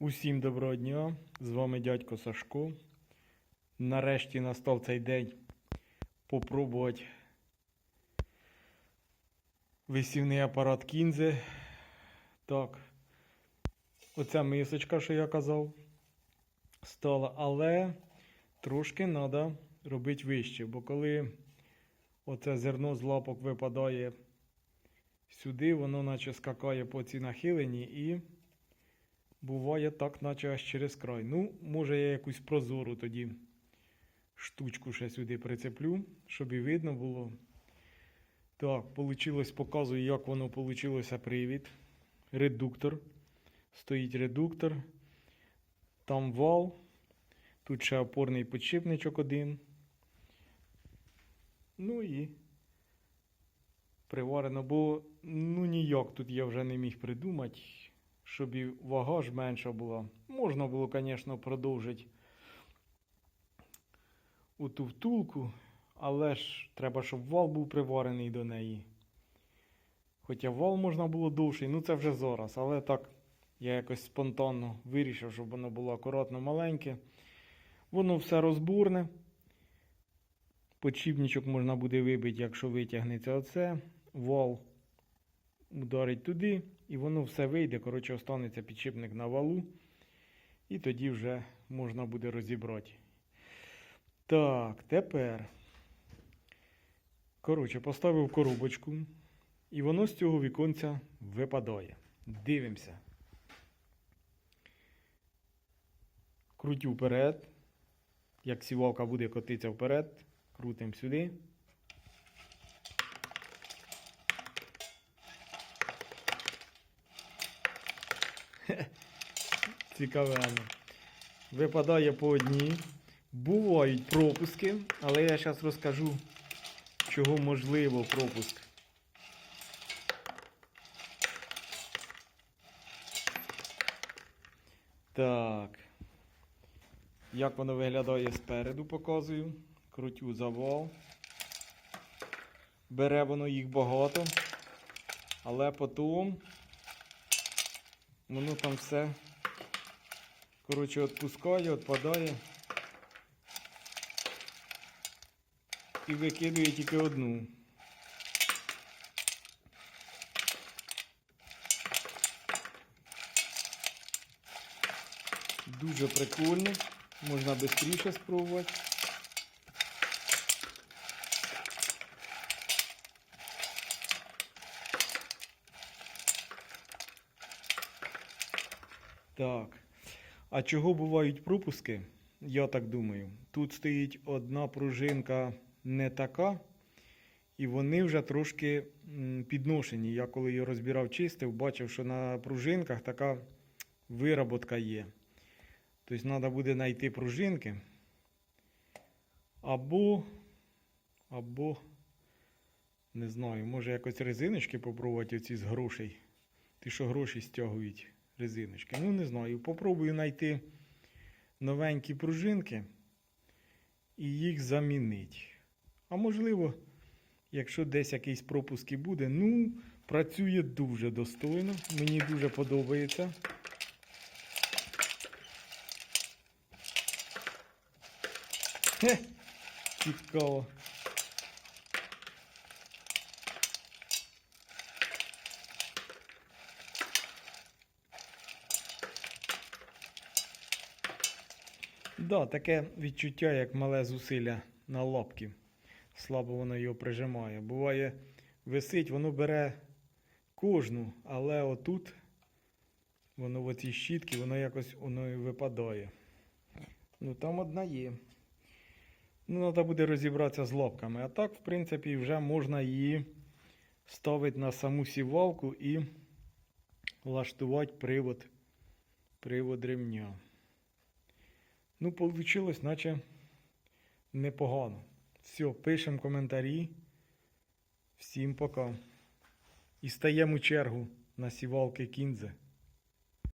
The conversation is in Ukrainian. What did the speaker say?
Усім доброго дня! З вами дядько Сашко. Нарешті настав цей день попробувати висівний апарат кінзи. Так, оця мисочка, що я казав, стала, але трошки треба робити вище, бо коли оце зерно з лапок випадає сюди, воно наче скакає по цій нахиленні і. Буває так, наче аж через край. Ну, може, я якусь прозору тоді штучку ще сюди прицеплю, щоб і видно було. Так, получилось, показую, як воно получилося привід. Редуктор. Стоїть редуктор. Там вал. Тут ще опорний підшипничок один. Ну і приварено, бо ну ніяк тут я вже не міг придумати щоб і вага ж менша була. Можна було, звісно, продовжити у ту втулку, але ж треба, щоб вал був приварений до неї. Хоча вал можна було довший, ну це вже зараз, але так я якось спонтанно вирішив, щоб воно було акуратно маленьке. Воно все розбурне. Подшипничок можна буде вибити, якщо витягнеться оце. Вал ударить туди, і воно все вийде. Коротше, останеться підшипник на валу. І тоді вже можна буде розібрати. Так, тепер. Коротше, поставив коробочку. І воно з цього віконця випадає. Дивимося. Крутю вперед. Як сівалка буде котитися вперед, крутимо сюди. Цікавенно. Випадає по одній. Бувають пропуски, але я зараз розкажу, чого можливо пропуск. Так. Як воно виглядає спереду, показую. Крутю завал. Бере воно їх багато. Але потім воно там все Коротше, відпускає, відпадає. І викидує тільки одну. Дуже прикольно. Можна швидше спробувати. Так. А чого бувають пропуски? Я так думаю. Тут стоїть одна пружинка не така, і вони вже трошки підношені. Я коли її розбирав, чистив, бачив, що на пружинках така вироботка є. Тобто треба буде знайти пружинки. Або, або, не знаю, може якось резиночки попробувати оці з грошей. Ті, що гроші стягують резиночки. Ну, не знаю. Попробую знайти новенькі пружинки і їх замінити. А можливо, якщо десь якийсь пропуск і буде, ну, працює дуже достойно. Мені дуже подобається. Хе, цікаво. Да, таке відчуття, як мале зусилля на лапки. Слабо воно його прижимає. Буває, висить, воно бере кожну, але отут, воно в оцій щітки, воно якось воно і випадає. Ну там одна є. Ну, треба буде розібратися з лапками. А так, в принципі, вже можна її ставити на саму сівалку і влаштувати привод, привод ремня. Ну, получилось, наче непогано. Все, пишемо коментарі. Всім пока. І стаємо чергу на сівалки кінзи.